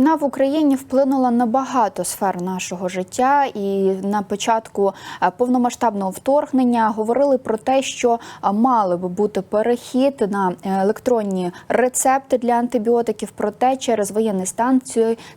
Війна в Україні вплинула на багато сфер нашого життя, і на початку е, повномасштабного вторгнення говорили про те, що е, мали би бути перехід на електронні рецепти для антибіотиків. Проте через воєнний стан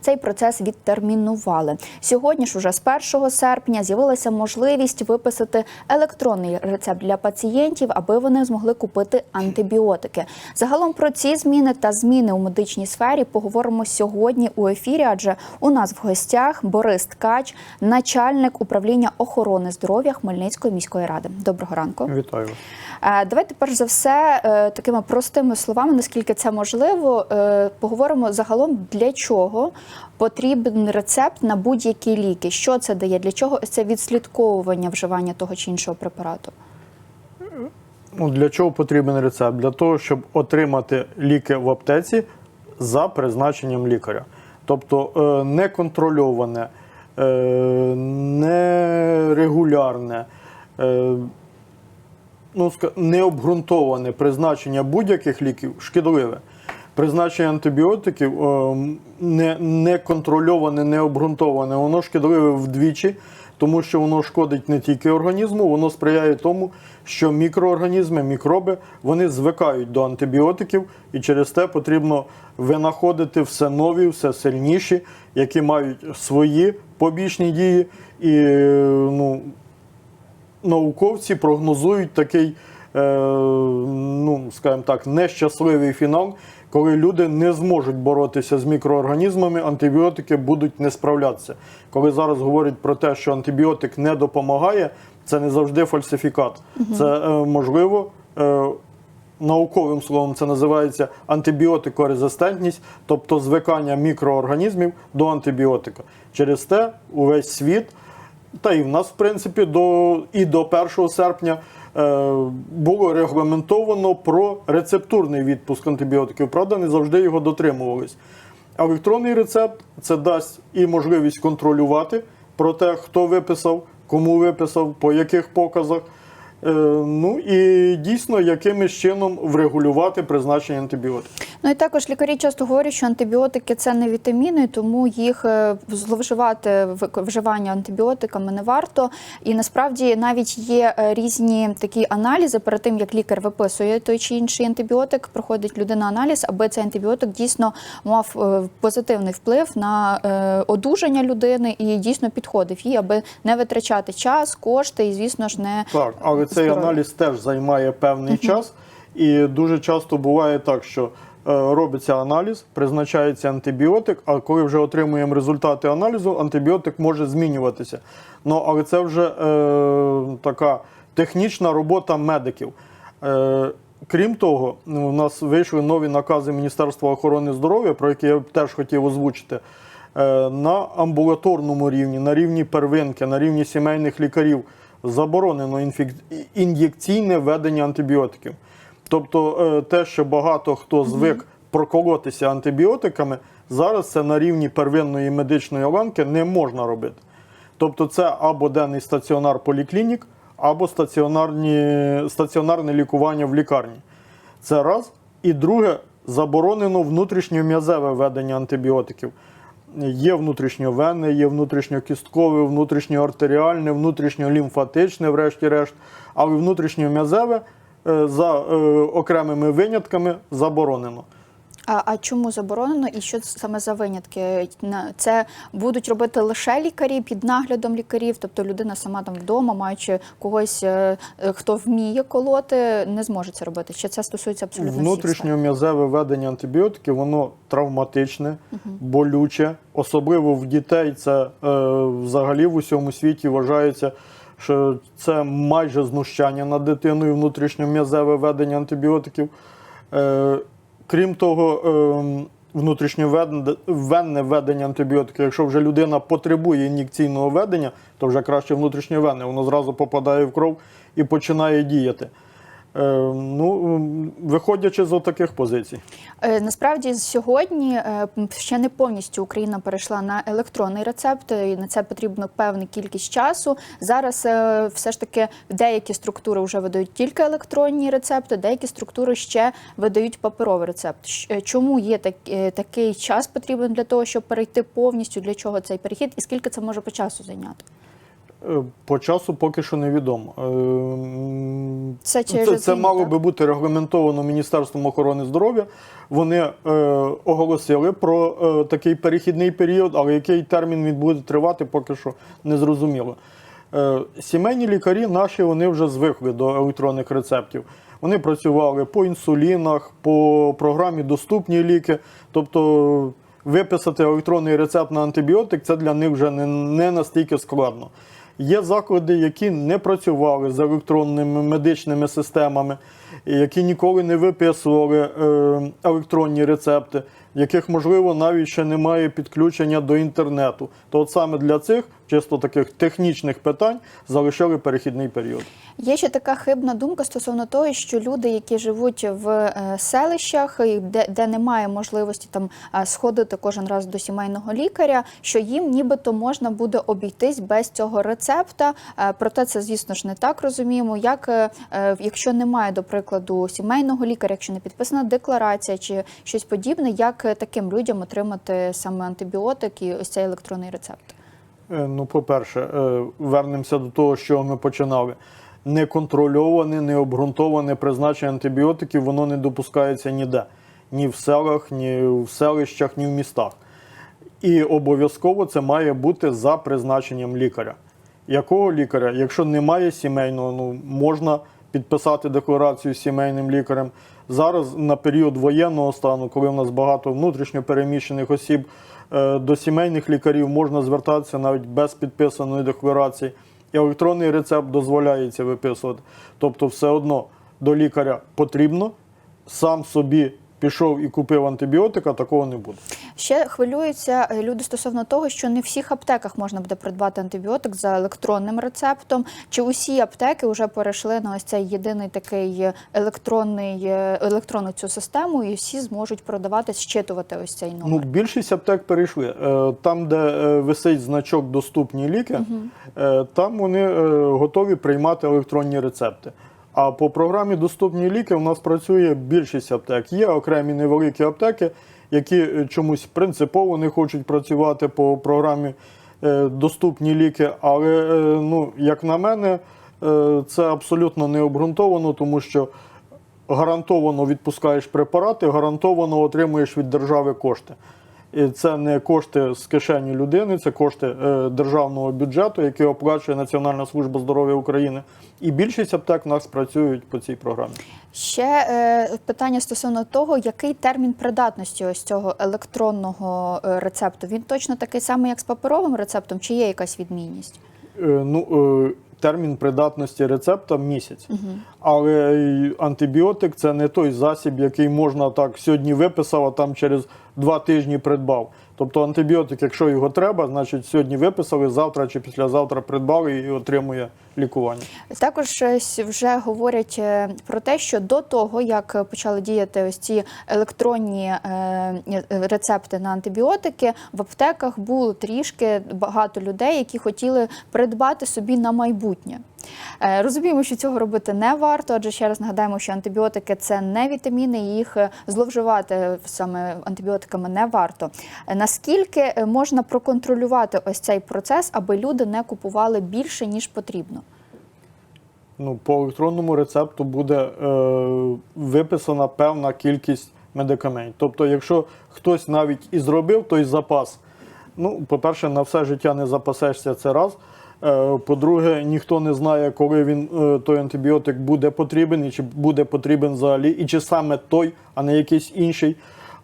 цей процес відтермінували. Сьогодні ж, уже з 1 серпня, з'явилася можливість виписати електронний рецепт для пацієнтів, аби вони змогли купити антибіотики. Загалом про ці зміни та зміни у медичній сфері поговоримо сьогодні у ефірі. Адже у нас в гостях Борис Ткач, начальник управління охорони здоров'я Хмельницької міської ради. Доброго ранку. Вітаю. Е, Давайте перш за все е, такими простими словами, наскільки це можливо, е, поговоримо загалом для чого потрібен рецепт на будь-які ліки. Що це дає? Для чого це відслідковування вживання того чи іншого препарату? Ну, для чого потрібен рецепт? Для того, щоб отримати ліки в аптеці за призначенням лікаря. Тобто е, неконтрольоване, е, нерегулярне, е, ну, необґрунтоване призначення будь-яких ліків шкідливе. Призначення антибіотиків е, не, неконтрольоване, необґрунтоване, воно шкідливе вдвічі, тому що воно шкодить не тільки організму, воно сприяє тому, що мікроорганізми, мікроби вони звикають до антибіотиків, і через те потрібно винаходити все нові, все сильніші, які мають свої побічні дії. І ну, науковці прогнозують такий, е, ну скажімо так, нещасливий фінал, коли люди не зможуть боротися з мікроорганізмами, антибіотики будуть не справлятися. Коли зараз говорять про те, що антибіотик не допомагає, це не завжди фальсифікат. Це е, можливо. Е, Науковим словом це називається антибіотикорезистентність, тобто звикання мікроорганізмів до антибіотика. Через те увесь світ та і в нас, в принципі, до, і до 1 серпня було регламентовано про рецептурний відпуск антибіотиків. Правда, не завжди його дотримувались. Електронний рецепт це дасть і можливість контролювати про те, хто виписав, кому виписав, по яких показах. Е, ну і дійсно якимось чином врегулювати призначення антибіотиків. Ну і також лікарі часто говорять, що антибіотики це не вітаміни, тому їх е, зловживати вживання антибіотиками не варто. І насправді навіть є е, різні такі аналізи перед тим, як лікар виписує той чи інший антибіотик, проходить людина аналіз, аби цей антибіотик дійсно мав е, позитивний вплив на одужання людини і дійсно підходив їй, аби не витрачати час, кошти і, звісно ж, не Так, але цей здоров'я. аналіз теж займає певний час, і дуже часто буває так, що робиться аналіз, призначається антибіотик, а коли вже отримуємо результати аналізу, антибіотик може змінюватися. Ну, але це вже е, така технічна робота медиків. Е, крім того, у нас вийшли нові накази Міністерства охорони здоров'я, про які я теж хотів озвучити. Е, на амбулаторному рівні, на рівні первинки, на рівні сімейних лікарів заборонено ін'єкційне введення антибіотиків. Тобто е, те, що багато хто звик проколотися антибіотиками, зараз це на рівні первинної медичної ланки не можна робити. Тобто це або денний стаціонар поліклінік, або стаціонарні, стаціонарне лікування в лікарні. Це раз. І друге, заборонено внутрішньом'язеве введення антибіотиків. Є внутрішньовенне, є внутрішньокісткове, внутрішньоартеріальне, внутрішньолімфатичне, врешті-решт, але внутрішньом'язеве за е, окремими винятками заборонено. А, а чому заборонено і що саме за винятки? Це будуть робити лише лікарі під наглядом лікарів, тобто людина сама там вдома, маючи когось, е, е, хто вміє колоти, не зможе це робити. Чи це стосується абсолютно? Внутрішньом'язеве введення антибіотиків, воно травматичне, болюче. Особливо в дітей це е, взагалі в усьому світі вважається, що це майже знущання над дитиною, внутрішньом'язеве введення антибіотиків. Е, крім того, е, внутрішньовенне введення антибіотиків, якщо вже людина потребує ін'єкційного введення, то вже краще внутрішньовенне, воно зразу попадає в кров і починає діяти. Е, ну, виходячи з таких позицій. Е, Насправді сьогодні е, ще не повністю Україна перейшла на електронний рецепт, і на це потрібно певна кількість часу. Зараз все ж таки деякі структури вже видають тільки електронні рецепти, деякі структури ще видають паперовий рецепт. Чому є так, такий час потрібен для того, щоб перейти повністю? Для чого цей перехід, і скільки це може по часу зайняти? Е, По часу поки що невідомо. Це через це, це мало би бути регламентовано Міністерством охорони здоров'я. Вони е, оголосили про е, такий перехідний період, але який термін він буде тривати, поки що не зрозуміло. Е, сімейні лікарі наші вони вже звикли до електронних рецептів. Вони працювали по інсулінах, по програмі Доступні ліки. Тобто виписати електронний рецепт на антибіотик це для них вже не, не настільки складно. Є заклади, які не працювали з електронними медичними системами, які ніколи не виписували е, електронні рецепти, яких, можливо, навіть ще немає підключення до інтернету. То от саме для цих чисто таких технічних питань залишили перехідний період. Є ще така хибна думка стосовно того, що люди, які живуть в е, селищах, де, де немає можливості там сходити кожен раз до сімейного лікаря, що їм нібито можна буде обійтись без цього рецепта. Е, Проте це, звісно ж, не так розуміємо. Як якщо немає, до прикладу, сімейного лікаря, якщо не підписана декларація чи щось подібне, як е, таким людям отримати саме антибіотик і ось цей електронний рецепт? Е, Ну, по-перше, е, вернемося до того, що ми починали. Неконтрольоване, необґрунтоване призначення антибіотиків воно не допускається ніде. Ні в селах, ні в селищах, ні в містах. І обов'язково це має бути за призначенням лікаря. Якого лікаря? Якщо немає сімейного, ну можна підписати декларацію з сімейним лікарем. Зараз на період воєнного стану, коли в нас багато внутрішньо переміщених осіб, е, до сімейних лікарів можна звертатися навіть без підписаної декларації. Електронний рецепт дозволяється виписувати. Тобто, все одно до лікаря потрібно, сам собі пішов і купив антибіотика, такого не буде. Ще хвилюються е, люди стосовно того, що не в всіх аптеках можна буде придбати антибіотик за електронним рецептом. Чи усі аптеки вже перейшли на ось цей єдиний такий електронний е, електронну цю систему, і всі зможуть продавати, щитувати ось цей Ну, номер? більшість аптек перейшли. Е, Там, де е, висить значок доступні ліки, е, там вони е, готові приймати електронні рецепти. А по програмі Доступні ліки у нас працює більшість аптек. Є окремі невеликі аптеки, які е, чомусь принципово не хочуть працювати по програмі е, Доступні ліки. Але, е, ну, як на мене, це абсолютно не обґрунтовано, тому що гарантовано відпускаєш препарати, гарантовано отримуєш від держави кошти. І це не кошти з кишені людини, це кошти е, державного бюджету, який оплачує Національна служба здоров'я України. І більшість аптек в нас працюють по цій програмі. Ще е, питання стосовно того, який термін придатності ось цього електронного е, рецепту. Він точно такий самий, як з паперовим рецептом, чи є якась відмінність? Е, ну, е, термін придатності рецепта місяць. Але антибіотик це не той засіб, який можна так сьогодні виписав, а там через два тижні придбав. Тобто антибіотик, якщо його треба, значить сьогодні виписали, завтра чи післязавтра придбали і отримує лікування. Також вже говорять е, про те, що до того, як почали діяти ось ці електронні е, е, рецепти на антибіотики, в аптеках було трішки багато людей, які хотіли придбати собі на майбутнє. Розуміємо, що цього робити не варто, адже ще раз нагадаємо, що антибіотики це не вітаміни, їх зловживати саме антибіотиками не варто. Наскільки можна проконтролювати ось цей процес, аби люди не купували більше ніж потрібно? Ну, по електронному рецепту буде е, виписана певна кількість медикаментів. Тобто, якщо хтось навіть і зробив той запас, ну, по-перше, на все життя не запасешся це раз. Е, по-друге, ніхто не знає, коли він е, той антибіотик буде потрібен, і чи буде потрібен взагалі, і чи саме той, а не якийсь інший.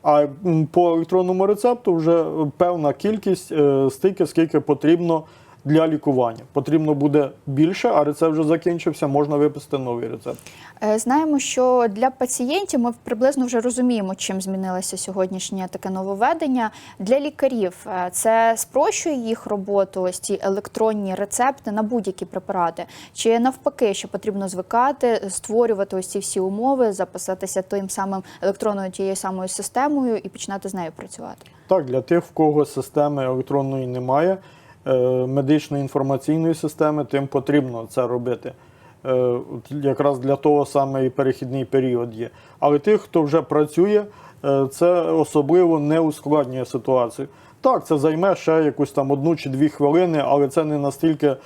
А по електронному рецепту вже певна кількість, е, стільки, скільки потрібно для лікування. Потрібно буде більше, а рецепт вже закінчився, можна виписати новий рецепт. Е, Знаємо, що для пацієнтів ми приблизно вже розуміємо, чим змінилося сьогоднішнє таке нововведення. Для лікарів е, це спрощує їх роботу, ось ці електронні рецепти на будь-які препарати, чи навпаки, що потрібно звикати, створювати ось ці всі умови, записатися тим самим електронною тією самою системою і починати з нею працювати. Так, для тих, в кого системи електронної немає, медичної інформаційної системи, тим потрібно це робити. Е, Якраз для того саме і перехідний період є. Але тих, хто вже працює, е, це особливо не ускладнює ситуацію. Так, це займе ще якусь там одну чи дві хвилини, але це не настільки е,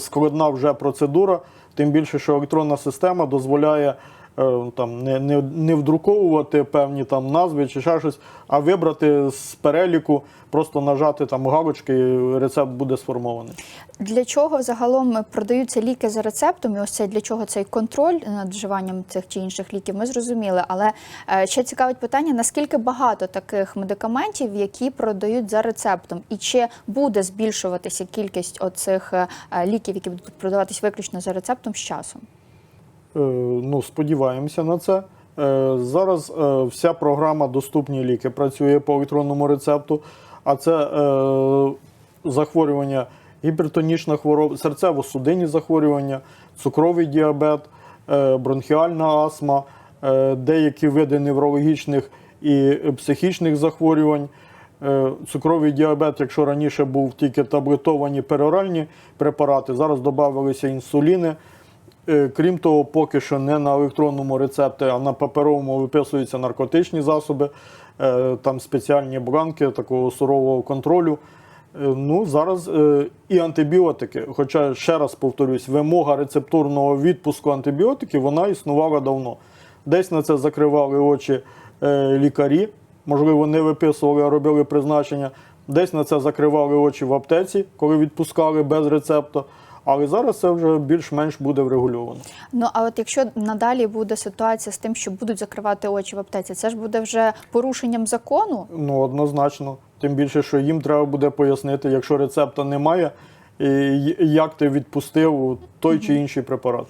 складна вже процедура, тим більше, що електронна система дозволяє е, там не, не, не вдруковувати певні там назви чи ще щось, а вибрати з переліку, просто нажати там галочки, і рецепт буде сформований. Для чого загалом продаються ліки за рецептом? І ось це для чого цей контроль над вживанням цих чи інших ліків? Ми зрозуміли. Але е, ще цікавить питання: наскільки багато таких медикаментів, які продають за рецептом, і чи буде збільшуватися кількість оцих е, ліків, які будуть продаватись виключно за рецептом з часом? Е, Ну, сподіваємося на це. Е, Зараз е, вся програма Доступні ліки працює по електронному рецепту, а це захворювання, гіпертонічна хвороба, серцево-судинні захворювання, цукровий діабет, бронхіальна астма, деякі види неврологічних і психічних захворювань. Цукровий діабет, якщо раніше був тільки таблетовані пероральні препарати, зараз додавалися інсуліни. Е, Крім того, поки що не на електронному рецепті, а на паперовому виписуються наркотичні засоби, е, там спеціальні бланки такого сурового контролю. Е, Ну, зараз і антибіотики. Хоча, ще раз повторюсь, вимога рецептурного відпуску антибіотиків вона існувала давно. Десь на це закривали очі лікарі, можливо, не виписували, а робили призначення. Десь на це закривали очі в аптеці, коли відпускали без рецепту. Але зараз це вже більш-менш буде врегульовано. Ну а от якщо надалі буде ситуація з тим, що будуть закривати очі в аптеці, це ж буде вже порушенням закону. Ну, однозначно. Тим більше, що їм треба буде пояснити, якщо рецепта немає, як ти відпустив той чи інший препарат.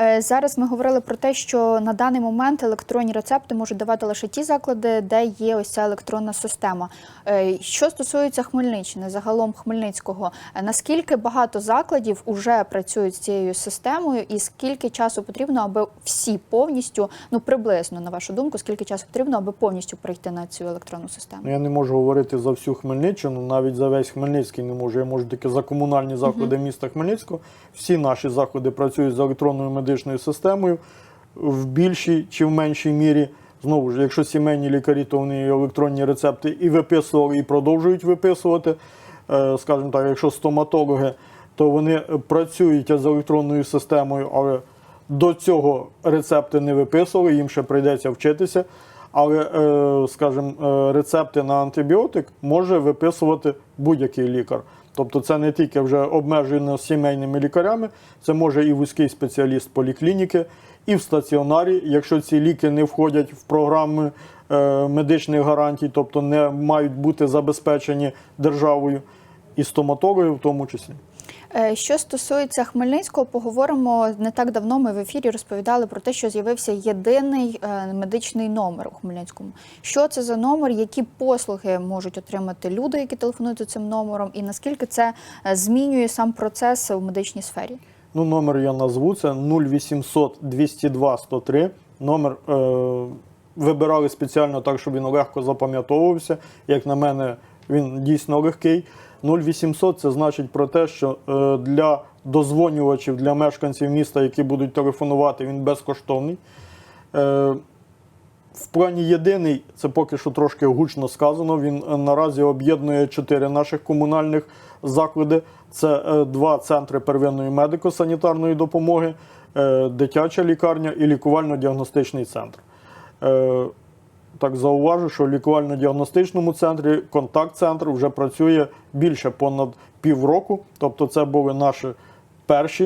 Е, Зараз ми говорили про те, що на даний момент електронні рецепти можуть давати лише ті заклади, де є ось ця електронна система. Е, Що стосується Хмельниччини, загалом Хмельницького, е, наскільки багато закладів вже працюють з цією системою, і скільки часу потрібно, аби всі повністю, ну приблизно на вашу думку, скільки часу потрібно, аби повністю прийти на цю електронну систему? Ну, я не можу говорити за всю Хмельниччину, навіть за весь Хмельницький не можу. Я можу тільки за комунальні заклади міста Хмельницького. Всі наші заклади працюють з електронною медичною системою в більшій чи в меншій мірі. Знову ж, якщо сімейні лікарі, то вони електронні рецепти і виписували, і продовжують виписувати. Е, Скажімо так, якщо стоматологи, то вони працюють з електронною системою, але до цього рецепти не виписували, їм ще прийдеться вчитися. Але, е, скажімо, е, рецепти на антибіотик може виписувати будь-який лікар. Тобто це не тільки вже обмежено сімейними лікарями, це може і вузький спеціаліст поліклініки, і в стаціонарі, якщо ці ліки не входять в програми е, медичних гарантій, тобто не мають бути забезпечені державою, і стоматологи в тому числі. Е, Що стосується Хмельницького, поговоримо не так давно. Ми в ефірі розповідали про те, що з'явився єдиний е, медичний номер у Хмельницькому. Що це за номер? Які послуги можуть отримати люди, які телефонують за цим номером, і наскільки це е, змінює сам процес у медичній сфері? Ну, номер я назву це 0800 202 103. Номер е, вибирали спеціально так, щоб він легко запам'ятовувався. Як на мене, він дійсно легкий. 0800 це значить про те, що е, для дозвонювачів, для мешканців міста, які будуть телефонувати, він безкоштовний. Е, в плані єдиний, це поки що трошки гучно сказано. Він е, наразі об'єднує чотири наших комунальних заклади. Це два центри первинної медико-санітарної допомоги, дитяча лікарня і лікувально-діагностичний центр. Так зауважу, що в лікувально-діагностичному центрі контакт-центр вже працює більше понад півроку. Тобто, це були наші перші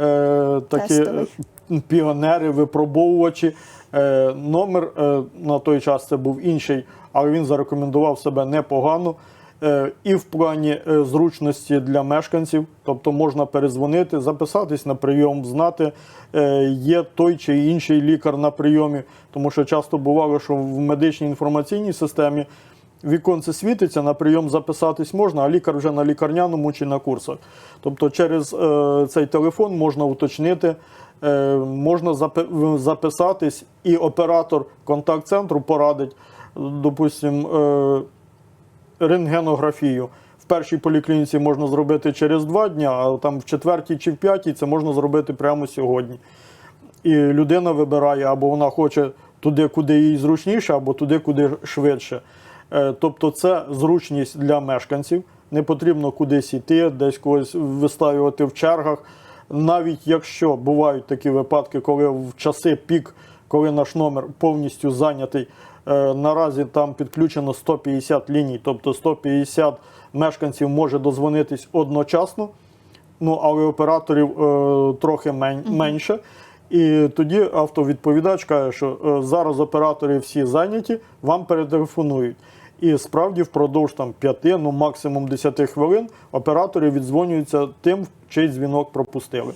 е, такі Тестовий. е, піонери, випробовувачі. Е, номер е, на той час це був інший, але він зарекомендував себе непогано. Е, і в плані е, зручності для мешканців, тобто можна перезвонити, записатись на прийом, знати, е, є той чи інший лікар на прийомі, тому що часто бувало, що в медичній інформаційній системі віконце світиться, на прийом записатись можна, а лікар вже на лікарняному чи на курсах. Тобто через цей телефон можна уточнити, можна запи- записатись, і оператор контакт-центру порадить, допустим, е, рентгенографію. В першій поліклініці можна зробити через два дні, а там в четвертій чи в п'ятій це можна зробити прямо сьогодні. І людина вибирає, або вона хоче туди, куди їй зручніше, або туди, куди швидше. Е, Тобто це зручність для мешканців. Не потрібно кудись йти, десь когось виставлювати в чергах. Навіть якщо бувають такі випадки, коли в часи пік, коли наш номер повністю зайнятий, наразі там підключено 150 ліній, тобто 150 мешканців може дозвонитись одночасно ну, але операторів е, трохи мен- менше. І тоді автовідповідач каже, що е, зараз оператори всі зайняті, вам перетелефонують. І справді впродовж там 5, ну максимум 10 хвилин оператори віддзвонюються тим, чий дзвінок пропустили.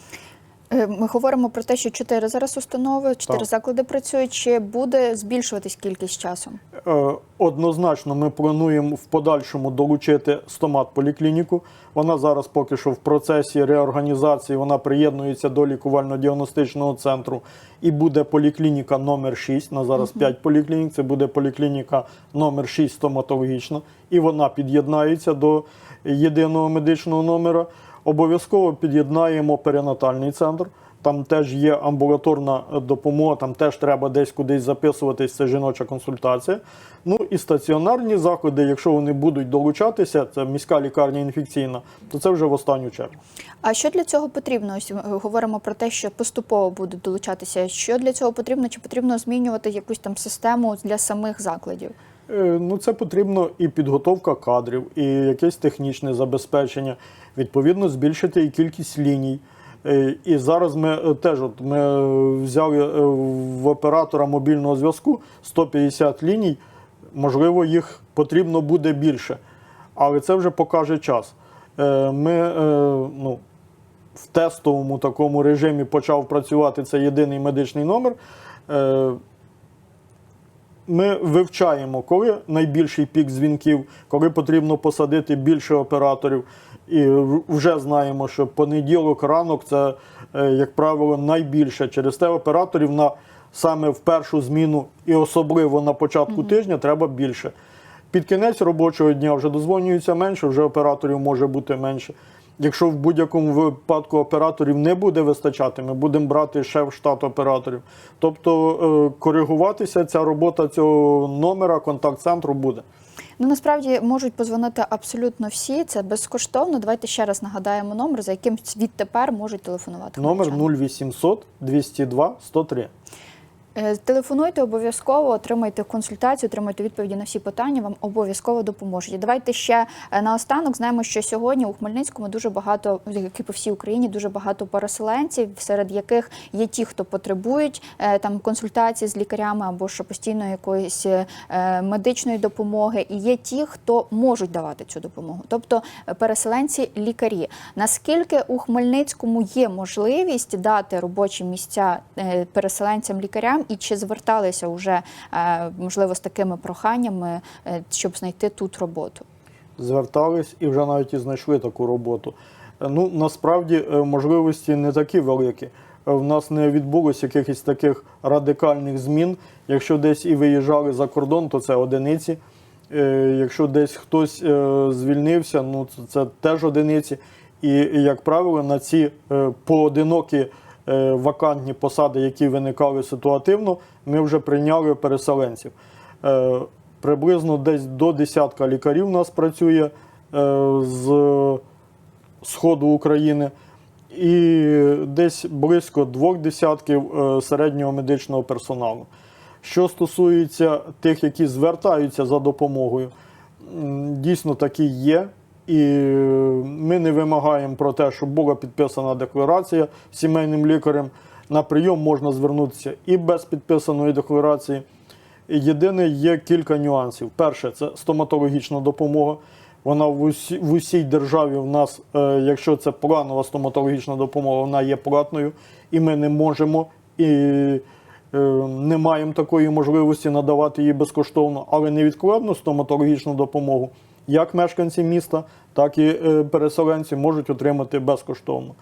Е, Ми говоримо про те, що чотири зараз установи, чотири заклади працюють. Чи буде збільшуватись кількість часом? Е, Однозначно, ми плануємо в подальшому долучити стомат поліклініку. Вона зараз поки що в процесі реорганізації. Вона приєднується до лікувально-діагностичного центру і буде поліклініка номер 6. На зараз 5 поліклінік. Це буде поліклініка номер 6 стоматологічна, і вона під'єднається до єдиного медичного номера. Обов'язково під'єднаємо перинатальний центр. Там теж є амбулаторна е, допомога, там теж треба десь кудись записуватись, це жіноча консультація. Ну і стаціонарні заходи, якщо вони будуть долучатися, це міська лікарня інфекційна, то це вже в останню чергу. А що для цього потрібно? Ось ми говоримо про те, що поступово будуть долучатися. Що для цього потрібно? Чи потрібно змінювати якусь там систему для самих закладів? Е, Ну, це потрібно і підготовка кадрів, і якесь технічне забезпечення. Відповідно, збільшити і кількість ліній. Е, І зараз ми е, теж от ми е, взяли в оператора мобільного зв'язку 150 ліній. Можливо, їх потрібно буде більше, але це вже покаже час. Ми ну, в тестовому такому режимі почав працювати цей єдиний медичний номер. Ми вивчаємо, коли найбільший пік дзвінків, коли потрібно посадити більше операторів. І вже знаємо, що понеділок, ранок це, е, як правило, найбільше. Через те операторів на саме в першу зміну і особливо на початку тижня треба більше. Під кінець робочого дня вже дозвонюється менше, вже операторів може бути менше. Якщо в будь-якому випадку операторів не буде вистачати, ми будемо брати ще в штат операторів. Тобто е, коригуватися ця робота цього номера контакт-центру буде. Ну насправді можуть позвонити абсолютно всі. Це безкоштовно. Давайте ще раз нагадаємо номер, за яким відтепер можуть телефонувати. Номер хмельничани. 0800 202 103. Е, Телефонуйте обов'язково, отримайте консультацію, отримайте відповіді на всі питання. Вам обов'язково допоможуть. Давайте ще е, наостанок знаємо, що сьогодні у Хмельницькому дуже багато, як і по всій Україні, дуже багато переселенців, серед яких є ті, хто потребують е, там консультації з лікарями або ж постійно якоїсь медичної допомоги, і є ті, хто можуть давати цю допомогу, тобто переселенці лікарі. Наскільки у Хмельницькому є можливість дати робочі місця переселенцям лікарям, і чи зверталися вже е, можливо з такими проханнями, е, щоб знайти тут роботу? Звертались і вже навіть і знайшли таку роботу. Ну, насправді е, можливості не такі великі. В нас не відбулося якихось таких радикальних змін. Якщо десь і виїжджали за кордон, то це одиниці. Якщо десь хтось звільнився, ну це, теж одиниці. І, як правило, на ці поодинокі вакантні посади, які виникали ситуативно, ми вже прийняли переселенців. Е, Приблизно десь до десятка лікарів у нас працює е, з сходу України, і десь близько двох десятків е, середнього медичного персоналу. Що стосується тих, які звертаються за допомогою, дійсно такі є. І ми не вимагаємо про те, щоб була підписана декларація сімейним лікарем. На прийом можна звернутися і без підписаної декларації. Єдине, є кілька нюансів. Перше, це стоматологічна допомога. Вона в усі, в усій державі в нас, е, якщо це планова стоматологічна допомога, вона є платною, і ми не можемо і е, не маємо такої можливості надавати її безкоштовно, але невідкладну стоматологічну допомогу, як мешканці міста, так і е, переселенці можуть отримати безкоштовно.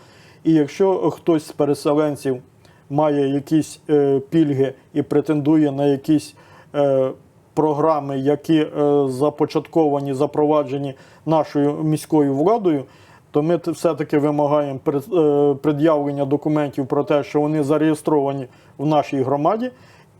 І якщо хтось з переселенців має якісь е, пільги і претендує на якісь е, програми, які започатковані, запроваджені нашою міською владою, то ми все-таки вимагаємо пред'явлення документів про те, що вони зареєстровані в нашій громаді,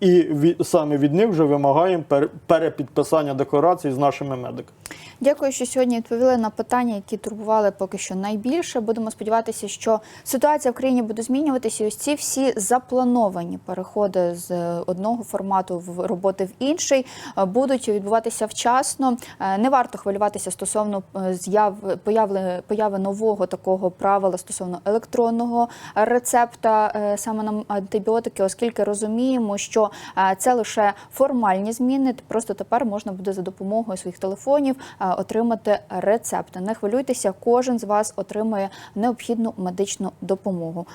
і саме від них вже вимагаємо пер- перепідписання декларацій з нашими медиками. Дякую, що сьогодні відповіли на питання, які турбували поки що найбільше. Будемо сподіватися, що ситуація в країні буде змінюватися. І ось ці всі заплановані переходи з одного формату в роботи в інший е, будуть відбуватися вчасно. Е, Не варто хвилюватися стосовно е, з'яв появи, появи нового такого правила стосовно електронного рецепта саме на антибіотики, оскільки розуміємо, що це лише формальні зміни. Просто тепер можна буде за допомогою своїх телефонів отримати рецепти. Не хвилюйтеся, кожен з вас отримує необхідну медичну допомогу.